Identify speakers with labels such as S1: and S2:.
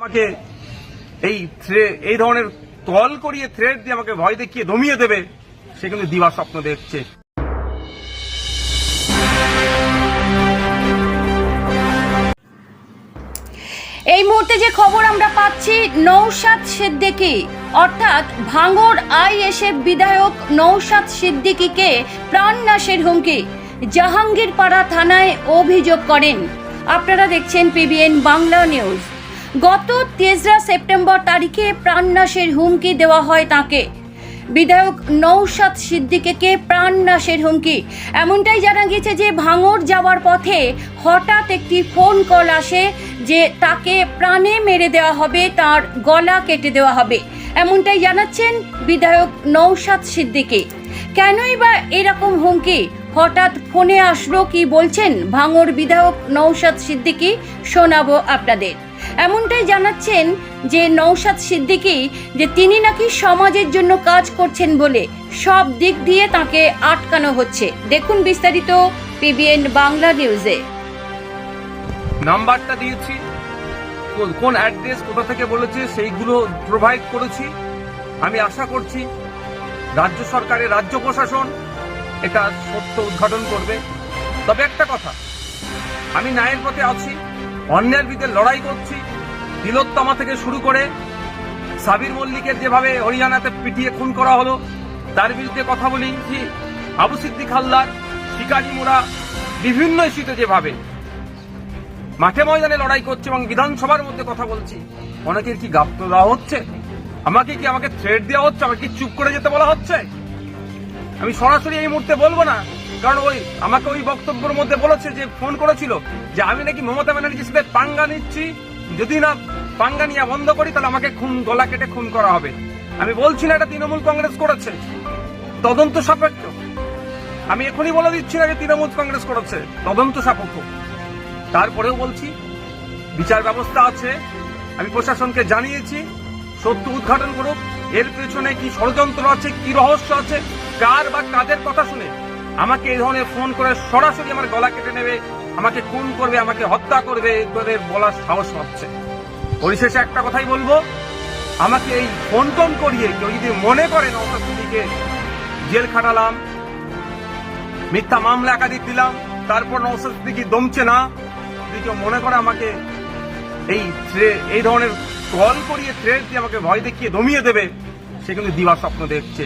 S1: আমাকে এই এই ধরনের তল করিয়ে থ্রেড দিয়ে আমাকে ভয় দেখিয়ে দমিয়ে দেবে, সে কিন্তু দিবা স্বপ্ন দেখছে।
S2: এই মুহূর্তে যে খবর আমরা পাচ্ছি নৌসাদ সিদ্দিকী, অর্থাৎ ভাঙর আইএসএফ বিধায়ক নৌশাদ সিদ্দিকীকে প্রাণনাশের হুমকি, জাহাঙ্গীরপাড়া থানায় অভিযোগ করেন। আপনারা দেখছেন পিবিএন বাংলা নিউজ গত তেসরা সেপ্টেম্বর তারিখে প্রাণনাশের হুমকি দেওয়া হয় তাকে। বিধায়ক নৌশাদ সিদ্দিকেকে প্রাণনাশের হুমকি? এমনটাই জানা গেছে যে ভাঙর যাওয়ার পথে হঠাৎ একটি ফোন কল আসে যে তাকে প্রাণে মেরে দেওয়া হবে, তার গলা কেটে দেওয়া হবে। এমনটাই জানাচ্ছেন বিধায়ক নৌশাদ সিদ্দিকি। কেনই বা এরকম হুমকি? হঠাৎ ফোনে আসলো কি বলছেন ভাঙর বিধায়ক নৌশাদ সিদ্দিকি? শোনাবো আপনাদের। এমনটাই জানাচ্ছেন যে নৌশাদ সিদ্দিকী, যে তিনি নাকি সমাজের জন্য কাজ করছেন বলে সব দিক দিয়ে তাকে আটকানো হচ্ছে। দেখুন বিস্তারিত পিবিএন বাংলা নিউজে।
S1: নাম্বারটা দিয়েছি। কোন অ্যাড্রেস, কোথা থেকে বলেছে, সেইগুলো প্রোভাইড করেছি। আমি আশা করছি রাজ্য সরকারের রাজ্য প্রশাসন এটা সত্য উদ্ঘাটন করবে। তবে একটা কথা, আমি ন্যায়ের পথে আছি। অন্যের বিরুদ্ধে লড়াই করছি। তিলোত্তমা থেকে শুরু করে সাবির মল্লিকের যেভাবে হরিয়ানাতে পিটিয়ে খুন করা হলো, তার বিরুদ্ধে কথা বলেছি আবু সিদ্দিক হালদার, শিকারি মোড়া, বিভিন্ন ইস্যুতে যেভাবে মাঠে ময়দানে লড়াই করছে এবং বিধানসভার মধ্যে কথা বলছি, অনেকের কি গাপ্ত দেওয়া হচ্ছে? আমাকে কি আমাকে থ্রেড দেওয়া হচ্ছে? আমাকে কি চুপ করে যেতে বলা হচ্ছে? আমি সরাসরি এই মুহূর্তে বলব না। কারণ ওই আমাকে ওই বক্তব্যের মধ্যে বলেছে যে, ফোন করেছিল যে আমি নাকি মমতা ব্যানার্জির সাথে পাঙ্গা নিচ্ছি। যদি না পাঙ্গা নিয়ে বন্ধ করি, তাহলে আমাকে খুন, গলা কেটে খুন করা হবে। আমি বলছি না এটা তৃণমূল কংগ্রেস করেছে। তদন্ত সাপেক্ষ। আমি এখনই বলে দিচ্ছি না যে তৃণমূল কংগ্রেস করেছে। তদন্ত সাপেক্ষ। তারপরেও বলছি, বিচার ব্যবস্থা আছে। আমি প্রশাসনকে জানিয়েছি, সত্য উদ্ঘাটন করুক। এর পেছনে কি ষড়যন্ত্র আছে, কি রহস্য আছে, কার বা কাদের কথা শুনে আমাকে এই ধরনের ফোন করে সরাসরি আমার গলা কেটে নেবে, আমাকে খুন করবে, আমাকে হত্যা করবে তোদের বলার সাহস হচ্ছে। পরিশেষে একটা কথাই বলব, আমাকে এই ফোন টোন করিয়ে কেউ যদি মনে করেন অন্তর্দিকে জেল খাটালাম, মিথ্যা মামলা একাধিক দিলাম, তারপর নৌসাদ দমছে না? যদি কেউ মনে করে আমাকে এই এই ধরনের কল করিয়ে থ্রেড দিয়ে আমাকে ভয় দেখিয়ে দমিয়ে দেবে, সে কিন্তু দিবার স্বপ্ন দেখছে।